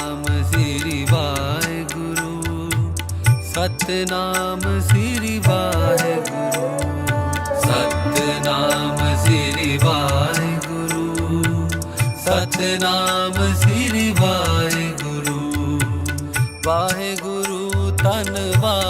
ਨਾਮ ਸ੍ਰੀ ਵਾਹਿਗੁਰੂ ਸਤਨਾਮ ਸ੍ਰੀ ਵਾਹਿਗੁਰੂ ਸਤਨਾਮ ਸ੍ਰੀ ਵਾਹਿਗੁਰੂ ਸਤਨਾਮ ਸ੍ਰੀ ਵਾਹਿਗੁਰੂ। ਵਾਹਿਗੁਰੂ ਧੰਨਵਾਦ।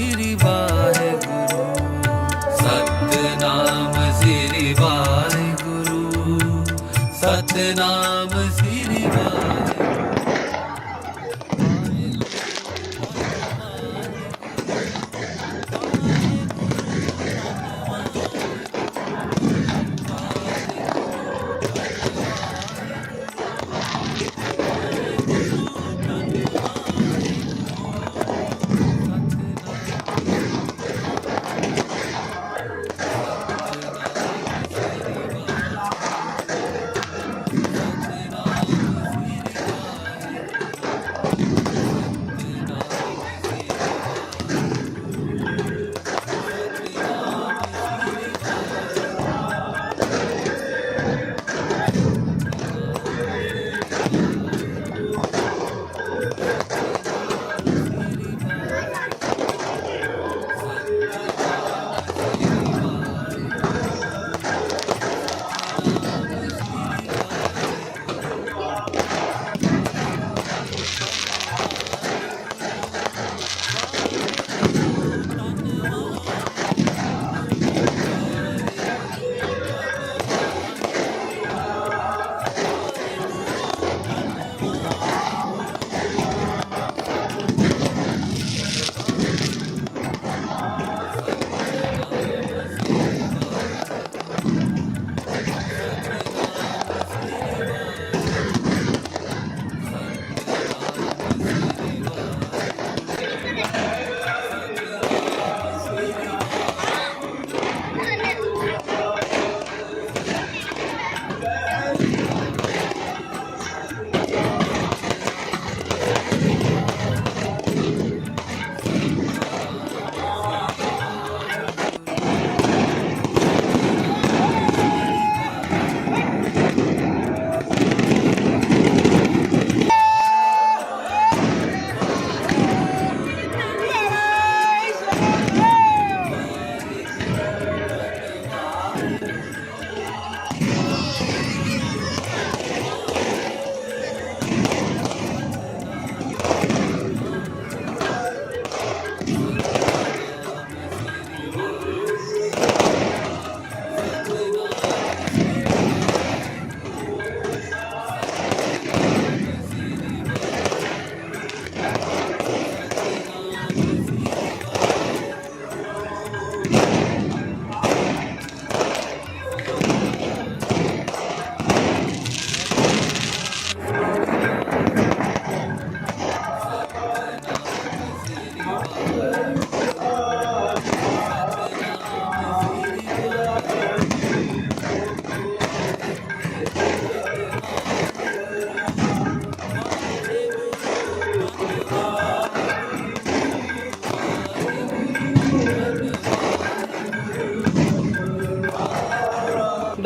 ਸਤਨਾਮ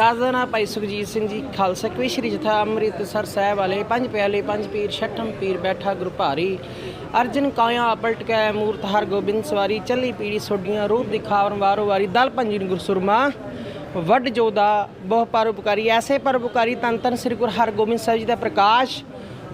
ਦੱਸ ਦੇਣਾ ਭਾਈ ਸੁਖਜੀਤ ਸਿੰਘ ਜੀ ਖਾਲਸਾ, ਕਵੀ ਸ਼੍ਰੀ ਜਥਾ ਅੰਮ੍ਰਿਤਸਰ ਸਾਹਿਬ ਵਾਲੇ, ਪੰਜ ਪਿਆਲੇ, ਪੰਜ ਪੀਰ, ਛਠਮ ਪੀਰ ਬੈਠਾ ਗੁਰੂ ਭਾਰੀ ਅਰਜਨ ਕਾਇਆ ਪਲਟ ਕੇ, ਮੂਰਤ ਹਰ ਗੋਬਿੰਦ ਸਵਾਰੀ, ਚੱਲੀ ਪੀੜੀ ਸੋਡੀਆਂ ਰੂਪ ਦਿਖਾਵਨ ਵਾਰੋ ਵਾਰੀ, ਦਲ ਪੰਜੀ ਨੂੰ ਗੁਰਸੁਰਮਾ ਵੱਡ ਜੋਦਾ ਬਹੁ ਪਰਉਪਕਾਰੀ, ਐਸੇ ਪਰਉਪਕਾਰੀ ਤਨ ਤਨ ਸ੍ਰੀ ਗੁਰੂ ਹਰਗੋਬਿੰਦ ਸਾਹਿਬ ਜੀ ਦਾ ਪ੍ਰਕਾਸ਼।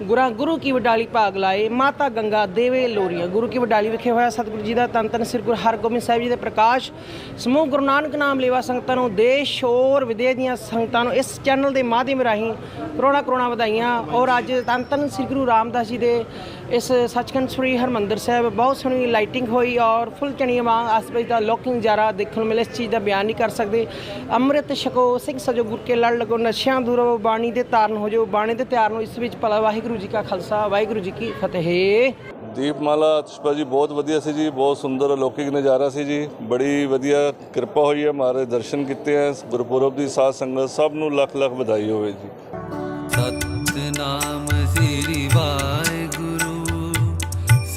ਗੁਰਾਂ ਗੁਰੂ ਕੀ ਵਡਾਲੀ ਭਾਗ ਲਾਏ, ਮਾਤਾ ਗੰਗਾ, ਦੇਵੇ ਲੋਰੀਆਂ। ਗੁਰੂ ਕੀ ਵਡਾਲੀ ਵਿਖੇ ਹੋਇਆ ਸਤਿਗੁਰੂ ਜੀ ਦਾ ਤਨ ਤਨ, ਸ੍ਰੀ ਗੁਰੂ ਹਰਗੋਬਿੰਦ ਸਾਹਿਬ ਜੀ ਦੇ ਪ੍ਰਕਾਸ਼। ਸਮੂਹ ਗੁਰੂ ਨਾਨਕ ਨਾਮ ਲੇਵਾ ਸੰਗਤਾਂ ਨੂੰ, ਦੇਸ਼ ਔਰ ਵਿਦੇਸ਼ ਦੀਆਂ ਸੰਗਤਾਂ ਨੂੰ ਇਸ ਚੈਨਲ ਦੇ ਮਾਧਿਅਮ ਰਾਹੀਂ ਕਰੋਨਾ ਕਰੋਨਾ ਵਧਾਈਆਂ। ਔਰ ਅੱਜ ਤਨ ਤਨ, ਸ੍ਰੀ ਗੁਰੂ ਰਾਮਦਾਸ ਜੀ ਦੇ ਇਸ ਸੱਚਖੰਡ ਸ੍ਰੀ ਹਰਮੰਦਰ ਸਾਹਿਬ ਬਹੁਤ ਸੋਹਣੀ ਲਾਈਟਿੰਗ ਹੋਈ ਔਰ ਫੁੱਲ ਚਣੀਆਂ ਵਾਂਗ ਆਸ-ਪਾਸ ਦਾ ਲੋਕਿੰਗ ਨਜ਼ਾਰਾ ਦੇਖਣ ਨੂੰ ਮਿਲੇ। ਇਸ ਚੀਜ਼ ਦਾ ਬਿਆਨ ਨਹੀਂ ਕਰ ਸਕਦੇ। ਅੰਮ੍ਰਿਤ ਛਕੋ ਸਿੰਘ ਸਜੋ ਗੁਰ ਕੇ ਲੜ ਲਗੋ ਨਸ਼ਿਆਂ ਦੂਰੋ ਬਾਣੀ ਦੇ ਤਾਰਨ ਹੋ ਜੋ ਬਾਣੀ ਦੇ ਤਿਆਰ ਨੂੰ ਇਸ ਵਿੱਚ ਭਲਾ ਵਾਹਿਗੁਰੂ ਜੀ ਕਾ ਖਾਲਸਾ ਵਾਹਿਗੁਰੂ ਜੀ ਕੀ ਫਤਿਹ। ਦੀਪਮਾਲਾ ਆਤਿਸ਼ਬਾਜ਼ੀ ਬਹੁਤ ਵਧੀਆ ਸੀ ਜੀ ਬਹੁਤ ਸੁੰਦਰ ਅਲੌਕਿਕ ਨਜ਼ਾਰਾ ਸੀ ਜੀ। ਬੜੀ ਵਧੀਆ ਕਿਰਪਾ ਹੋਈ ਹੈ ਮਹਾਰਾਜ ਦਰਸ਼ਨ ਕੀਤੇ ਹੈ ਗੁਰਪੁਰਬ ਦੀ ਸਾਧ ਸੰਗਤ ਸਭ ਨੂੰ ਲੱਖ ਲੱਖ ਵਧਾਈ ਹੋਵੇ ਜੀ। ਸਤਨਾਮ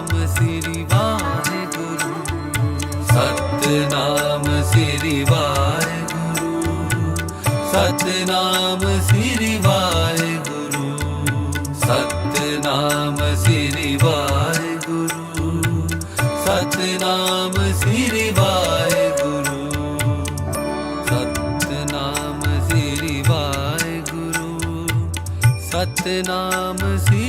ਸਤਨਾਮ ਸ੍ਰੀ ਵਾਹਿਗੁਰੂ। ਸਤਨਾਮ ਸ੍ਰੀ ਵਾਹਿਗੁਰੂ। ਸਤਨਾਮ ਸ੍ਰੀ ਵਾਹਿਗੁਰੂ। ਸਤਨਾਮ ਸ੍ਰੀ ਵਾਹਿਗੁਰੂ। ਸਤਨਾਮ ਸ੍ਰੀ ਵਾਹਿਗੁਰੂ। ਸਤਨਾਮ ਸ੍ਰੀ ਵਾਹਿਗੁਰੂ। ਸਤਨਾਮ ਸ੍ਰੀ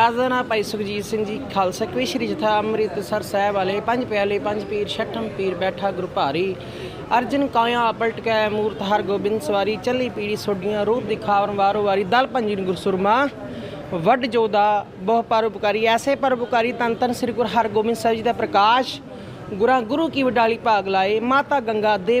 ਦਾਸਦਾਨਾ ਭਾਈ ਸੁਖਜੀਤ ਸਿੰਘ ਜੀ, ਖਾਲਸਾ ਕਵੀ ਜਥਾ ਅੰਮ੍ਰਿਤਸਰ ਸਾਹਿਬ ਵਾਲੇ, ਪੰਜ ਪਿਆਲੇ, ਪੰਜ ਪੀਰ, ਛਠਮ ਪੀਰ ਬੈਠਾ ਗੁਰੂ ਭਾਰੀ ਅਰਜਨ ਕਾਇਆ, ਪਲਟ ਕੇ, ਮੂਰਤ ਹਰ ਗੋਬਿੰਦ ਸਵਾਰੀ, ਚੱਲੀ ਪੀੜੀ ਸੋਡੀਆਂ ਰੂਪ ਦਿਖਾਵਨ ਵਾਰੋ ਵਾਰੀ, ਦਲ ਪੰਜੀਨ ਗੁਰਸੁਰਮਾ। ਵੱਡ ਜੋਦਾ ਬਹੁ ਪਰਉਪਕਾਰੀ ਐਸੇ ਪਰਉਪਕਾਰੀ ਤਨ ਤਨ ਸ੍ਰੀ ਗੁਰੂ ਹਰਗੋਬਿੰਦ ਸਾਹਿਬ ਜੀ ਦਾ ਪ੍ਰਕਾਸ਼। ਗੁਰਾਂ ਗੁਰੂ ਕੀ ਵਡਾਲੀ ਭਾਗ ਲਾਏ, ਮਾਤਾ ਗੰਗਾ, ਦੇਵ